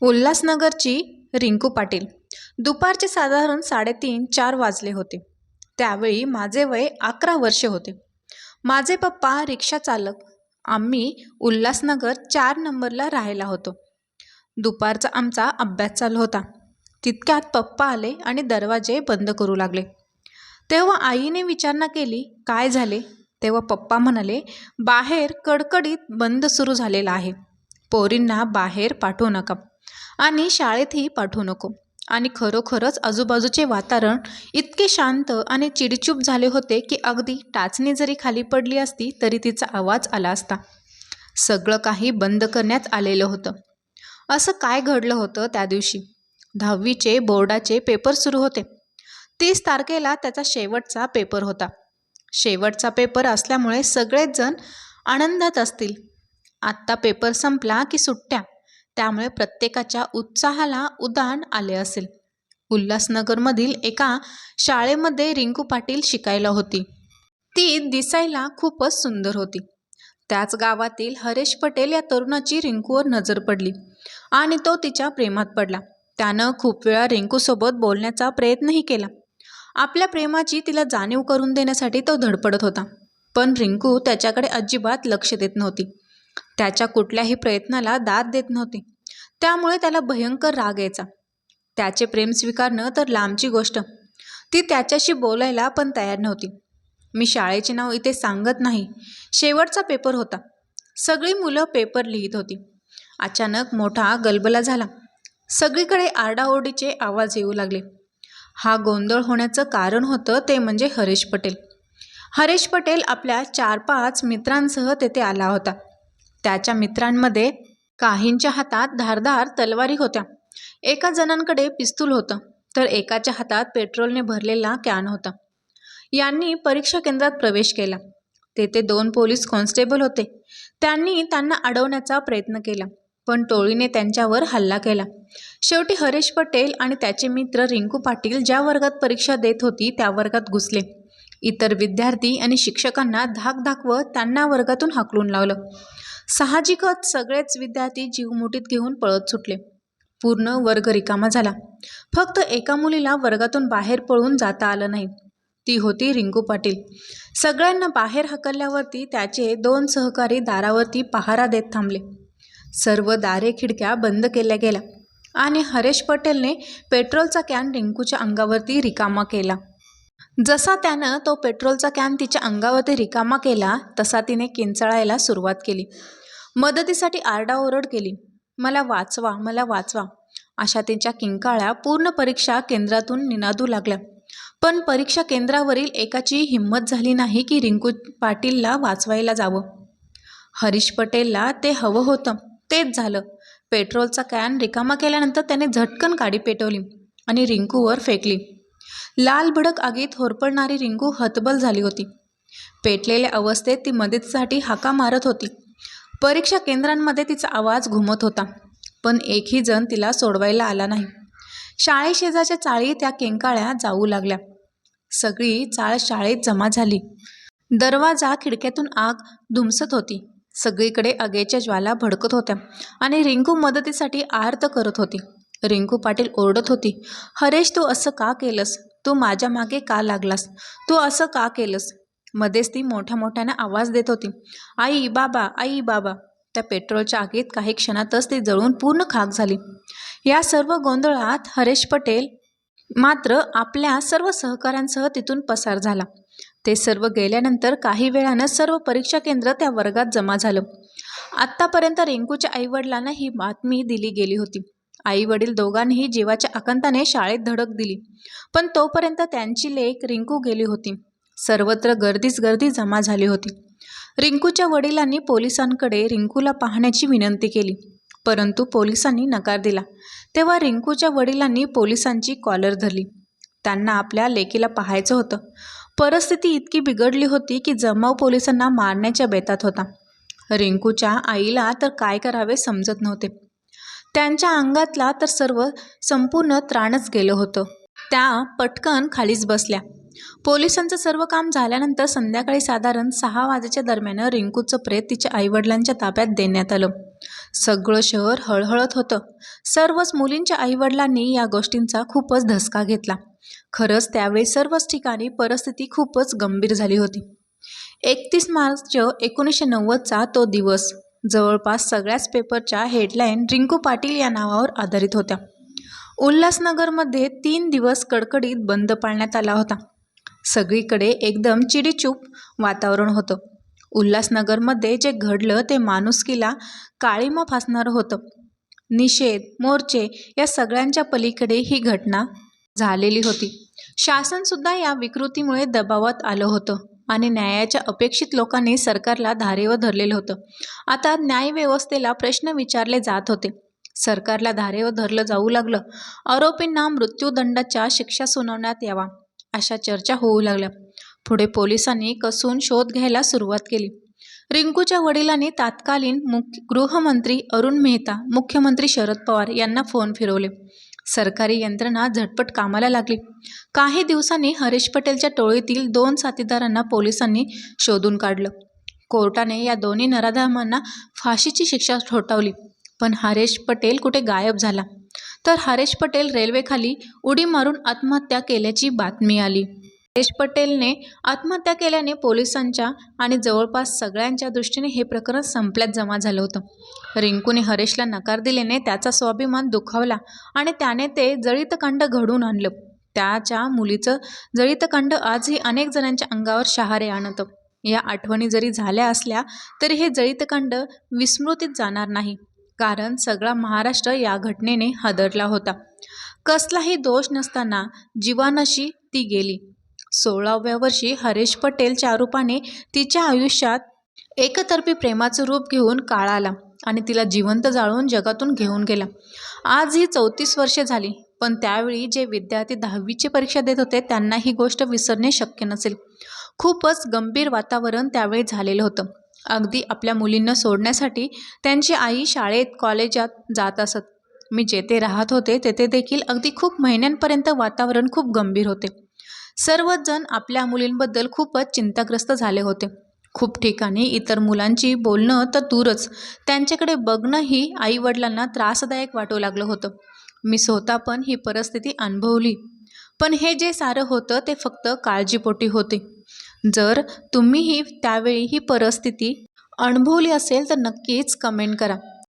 उल्हासनगरची रिंकू पाटील. दुपारचे साधारण साडेतीन चार वाजले होते. त्यावेळी माझे वय अकरा वर्षे होते. माझे पप्पा रिक्षा चालक आम्ही उल्हासनगर चार नंबरला राहायला होतो. दुपारचा आमचा अभ्यास चालू होता. तितक्यात पप्पा आले आणि दरवाजे बंद करू लागले. तेव्हा आईने विचारणा केली काय झाले? तेव्हा पप्पा म्हणाले बाहेर कडकडीत बंद सुरू झालेला आहे. पोरींना बाहेर पाठवू नका. आणि शाळेतही पाठवू नको. आणि खरोखरच आजूबाजूचे वातावरण इतके शांत आणि चिडचूप झाले होते की अगदी टाचणी जरी खाली पडली असती तरी तिचा आवाज आला असता. सगळं काही बंद करण्यात आलेलं होतं. असं काय घडलं होतं त्या दिवशी? दहावीचे बोर्डाचे पेपर सुरू होते. तीस तारखेला त्याचा शेवटचा पेपर होता. शेवटचा पेपर असल्यामुळे सगळेच जण आनंदात असतील. आत्ता पेपर संपला की सुट्ट्या. त्यामुळे प्रत्येकाच्या उत्साहाला उदाहरण आले असेल. उल्हासनगरमधील एका शाळेमध्ये रिंकू पाटील शिकायला होती. ती दिसायला खूपच सुंदर होती. त्याच गावातील हरेश पटेल या तरुणाची रिंकूवर नजर पडली आणि तो तिच्या प्रेमात पडला. त्यानं खूप वेळा रिंकूसोबत बोलण्याचा प्रयत्नही केला. आपल्या प्रेमाची तिला जाणीव करून देण्यासाठी तो धडपडत होता. पण रिंकू त्याच्याकडे अजिबात लक्ष देत नव्हती. त्याच्या कुठल्याही प्रयत्नाला दाद देत नव्हती. त्यामुळे त्याला भयंकर राग यायचा. त्याचे प्रेम स्वीकारणं तर लांबची गोष्ट. ती त्याच्याशी बोलायला पण तयार नव्हती. मी शाळेचे नाव इथे सांगत नाही. शेवटचा पेपर होता. सगळी मुलं पेपर लिहित होती. अचानक मोठा गलबला झाला. सगळीकडे आरडाओरडीचे आवाज येऊ लागले. हा गोंधळ होण्याचं कारण होतं ते म्हणजे हरेश पटेल. हरेश पटेल आपल्या चार पाच मित्रांसह तेथे आला होता. त्याच्या मित्रांमध्ये काहींच्या हातात धारदार तलवारी होत्या. एका जणांकडे पिस्तूल होतं तर एकाच्या हातात पेट्रोलने भरलेला कॅन होता. यांनी परीक्षा केंद्रात प्रवेश केला. तेथे दोन पोलीस कॉन्स्टेबल होते. त्यांनी त्यांना अडवण्याचा प्रयत्न केला पण टोळीने त्यांच्यावर हल्ला केला. शेवटी हरेश पटेल आणि त्याचे मित्र रिंकू पाटील ज्या वर्गात परीक्षा देत होती त्या वर्गात घुसले. इतर विद्यार्थी आणि शिक्षकांना धाक दाखवत त्यांना वर्गातून हाकलून लावलं. साहजिकच सगळेच विद्यार्थी जीव मुठीत घेऊन पळत सुटले. पूर्ण वर्ग रिकामा झाला. फक्त एका मुलीला वर्गातून बाहेर पळून जाता आलं नाही. ती होती रिंकू पाटील. सगळ्यांना बाहेर हकलल्यावरती त्याचे दोन सहकारी दारावरती पहारा देत थांबले. सर्व दारे खिडक्या बंद केल्या गेल्या आणि हरेश पटेलने पेट्रोलचा कॅन रिंकूच्या अंगावरती रिकामा केला. जसा त्यानं तो पेट्रोलचा कॅन तिच्या अंगावरती रिकामा केला तसा तिने किंचाळायला सुरुवात केली. मदतीसाठी आरडाओरड केली. मला वाचवा मला वाचवा. अशा तिच्या किंकाळ्या पूर्ण परीक्षा केंद्रातून निनादू लागल्या. पण परीक्षा केंद्रावरील एकाची हिंमत झाली नाही की रिंकू पाटीलला वाचवायला जावं. हरीश पटेलला ते हवं होतं. तेच झालं. पेट्रोलचा कॅन रिकामा केल्यानंतर त्याने झटकन गाडी पेटवली आणि रिंकूवर फेकली. लाल भडक आगीत होरपळणारी रिंकू हतबल झाली होती. पेटलेल्या अवस्थेत ती मदतीसाठी हाका मारत होती. परीक्षा केंद्रांमध्ये तिचा आवाज घुमत होता पण एकही जण तिला सोडवायला आला नाही. शाळेशेजाच्या चाळी त्या केंकाळ्या जाऊ लागल्या. सगळी चाळ शाळेत जमा झाली. दरवाजा खिडक्यातून आग धुमसत होती. सगळीकडे आगेच्या ज्वाला भडकत होत्या आणि रिंकू मदतीसाठी आर्त करत होती. रिंकू पाटील ओरडत होती हरेश तू असं का केलंस? तू माझ्या मागे का लागलास? तू असं का केलंस? मध्येच ती मोठ्या मोठ्याने आवाज देत होती. आई बाबा आई बाबा. त्या पेट्रोलच्या आगीत काही क्षणातच ती जळून पूर्ण खाक झाली. या सर्व गोंधळात हरेश पटेल मात्र आपल्या सर्व सहकाऱ्यांसह तिथून पसार झाला. ते सर्व गेल्यानंतर काही वेळानं सर्व परीक्षा केंद्र त्या वर्गात जमा झालं. आत्तापर्यंत रिंकूच्या आईवडिलांना ही बातमी दिली गेली होती. आई वडील दोघांनीही जीवाच्या आकांताने शाळेत धडक दिली. पण तोपर्यंत त्यांची लेक रिंकू गेली होती. सर्वत्र गर्दीच गर्दी जमा झाली होती. रिंकूच्या वडिलांनी पोलिसांकडे रिंकूला पाहण्याची विनंती केली. परंतु पोलिसांनी नकार दिला. तेव्हा रिंकूच्या वडिलांनी पोलिसांची कॉलर धरली. त्यांना आपल्या लेकीला पाहायचं होतं. परिस्थिती इतकी बिघडली होती की जमाव पोलिसांना मारण्याच्या बेतात होता. रिंकूच्या आईला तर काय करावे समजत नव्हते. त्यांच्या अंगातला तर सर्व संपूर्ण त्राणच गेलं होतं. त्या पटकन खालीच बसल्या. पोलिसांचं सर्व काम झाल्यानंतर संध्याकाळी साधारण सहा वाजेच्या दरम्यान रिंकूचं प्रेत तिच्या आईवडिलांच्या ताब्यात देण्यात आलं. सगळं शहर हळहळत होतं. सर्वच मुलींच्या आईवडिलांनी या गोष्टींचा खूपच धसका घेतला. खरंच त्यावेळी सर्वच ठिकाणी परिस्थिती खूपच गंभीर झाली होती. एकतीस मार्च एकोणीसशे नव्वदचा तो दिवस. जवळपास सगळ्याच पेपरच्या हेडलाईन रिंकू पाटील या नावावर आधारित होत्या. उल्हासनगरमध्ये तीन दिवस कडकडीत बंद पाळण्यात आला होता. सगळीकडे एकदम चिडीचूप वातावरण होतं. उल्हासनगरमध्ये जे घडलं ते माणुसकीला काळीमा फासणारं होतं. निषेध मोर्चे या सगळ्यांच्या पलीकडे ही घटना झालेली होती. शासनसुद्धा या विकृतीमुळे दबावात आलं होतं. आणि न्यायाच्या अपेक्षित लोकांनी सरकारला धारेवर धरलेलं होतं. आता न्यायव्यवस्थेला प्रश्न विचारले जात होते. सरकारला धारेवर धरलं जाऊ लागलं. आरोपींना मृत्यूदंडाच्या शिक्षा सुनावण्यात यावा अशा चर्चा होऊ लागल्या. पुढे पोलिसांनी कसून शोध घ्यायला सुरुवात केली. रिंकूच्या वडिलांनी तात्कालीन मुख्य गृहमंत्री अरुण मेहता मुख्यमंत्री शरद पवार यांना फोन फिरवले. सरकारी यंत्रणा झटपट कामाला लागली. काही दिवसांनी हरीश पटेलच्या टोळीतील दोन साथीदारांना पोलिसांनी शोधून काढलं. कोर्टाने या दोन्ही नराधमांना फाशीची शिक्षा ठोठावली पण हरेश पटेल कुठे गायब झाला? तर हरेश पटेल रेल्वेखाली उडी मारून आत्महत्या केल्याची बातमी आली. हरेश पटेलने आत्महत्या केल्याने पोलिसांच्या आणि जवळपास सगळ्यांच्या दृष्टीने हे प्रकरण संपल्यात जमा झालं होतं. रिंकूने हरेशला नकार दिल्याने त्याचा स्वाभिमान दुखावला आणि त्याने ते जळितकांड घडवून आणलं. त्याच्या मुलीचं जळितकांड आजही अनेक जणांच्या अंगावर शहारे आणतं. या आठवणी जरी झाल्या असल्या तरी हे जळितकांड विस्मृतीत जाणार नाही कारण सगळा महाराष्ट्र या घटनेने हादरला होता. कसलाही दोष नसताना जीवानशी ती गेली. सोळाव्या वर्षी हरेश पटेलच्या रूपाने तिच्या आयुष्यात एकतर्फी प्रेमाचं रूप घेऊन काळ आला आणि तिला जिवंत जाळून जगातून घेऊन गेला. आज ही चौतीस वर्षे झाली पण त्यावेळी जे विद्यार्थी दहावीची परीक्षा देत होते त्यांना ही गोष्ट विसरणे शक्य नसेल. खूपच गंभीर वातावरण त्यावेळी झालेलं होतं. अगदी आपल्या मुलींना सोडण्यासाठी त्यांची आई शाळेत कॉलेजात जात असत. मी जेथे राहत होते तेथे देखील अगदी खूप महिन्यांपर्यंत वातावरण खूप गंभीर होते. सर्वच जण आपल्या मुलींबद्दल खूपच चिंताग्रस्त झाले होते. खूप ठिकाणी इतर मुलांची बोलणं तर दूरच. त्यांच्याकडे बघणंही आईवडिलांना त्रासदायक वाटू लागलं होतं. मी स्वतः पण ही परिस्थिती अनुभवली. पण हे जे सारं होतं ते फक्त काळजीपोटी होते. जर तुम्हीही त्यावेळी ही परिस्थिती अनुभवली असेल तर नक्कीच कमेंट करा.